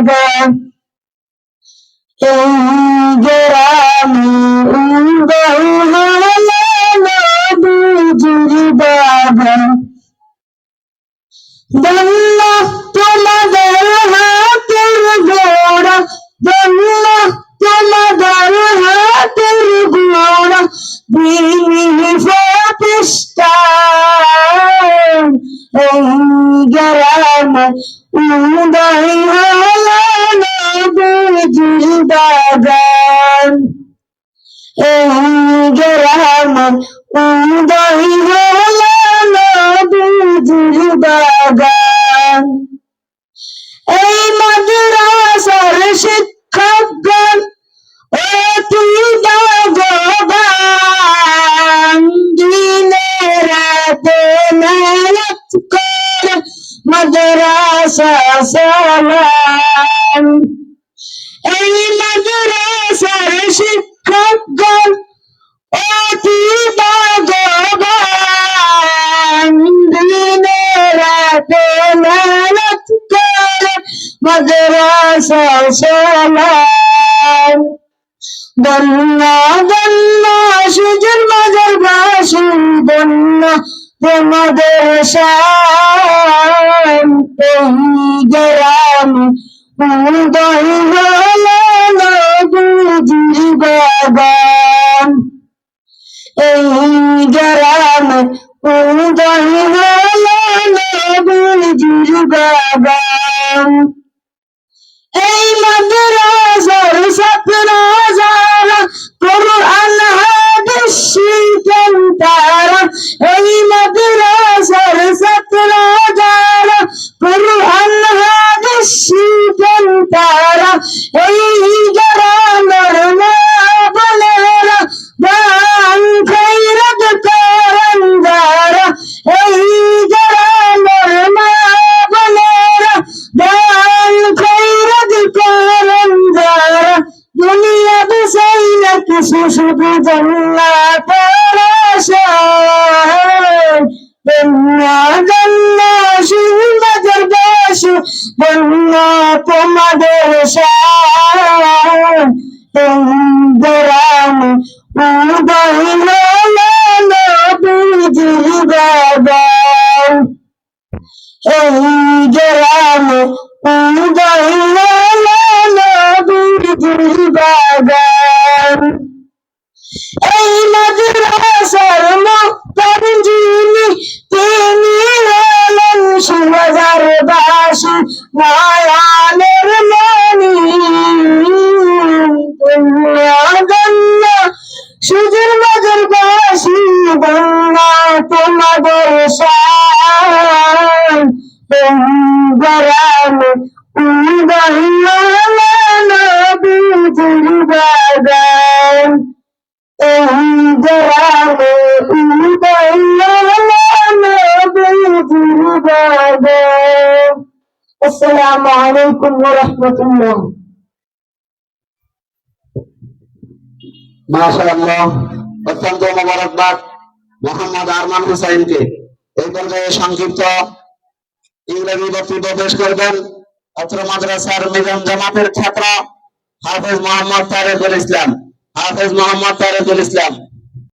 বাগান এই গ্রামে উদয় হলো নবীজির বাগান ধন্য তোমাদের হাতের গোড়া ধন্য তোমাদের নবীজির বাগান এই গ্রামে উদয় হলো বাগান এই মাদ্রাসার শিক্ষকগণ চালান এই মাদ্রাসার শিক্ষকগণ অতি ভগবান দিনে রাতে মেহনত করে মাদ্রাসা চালান বন্য বন্য সুজন মাজার বাসি, বন্য তোমাদের গ্রাম উদয় হলো নবীজির বাগান এই গ্রাম উদয় হলো নবীজির বাগান এই মাদ্রাসার বিসাইলে কিছু শুধু দুনিয়া তোমাদের গ্রাম উদয় এই গ্রামে উদয় নবীজির বাগান এই মাদ্রাসার মুক্তার যিনি তিনি হলেন সুবাজার বাসী মায়ানের মণি। গণ্য সুজের বাজার বাসী গণ্য তোমাদের শান গরাম উদয় অত্যন্ত মোবারকবাদ মোহাম্মদ আরমান হুসাইনকে। এই পর্যায়ে সংক্ষিপ্ত ইংরেজি বক্তব্য পেশ করবেন অত্র মাদ্রাসার মিজান জামাতের ছাত্র হাফেজ মোহাম্মদ তারেকুল ইসলাম। হাফেজ মোহাম্মদ তারেকুল ইসলাম।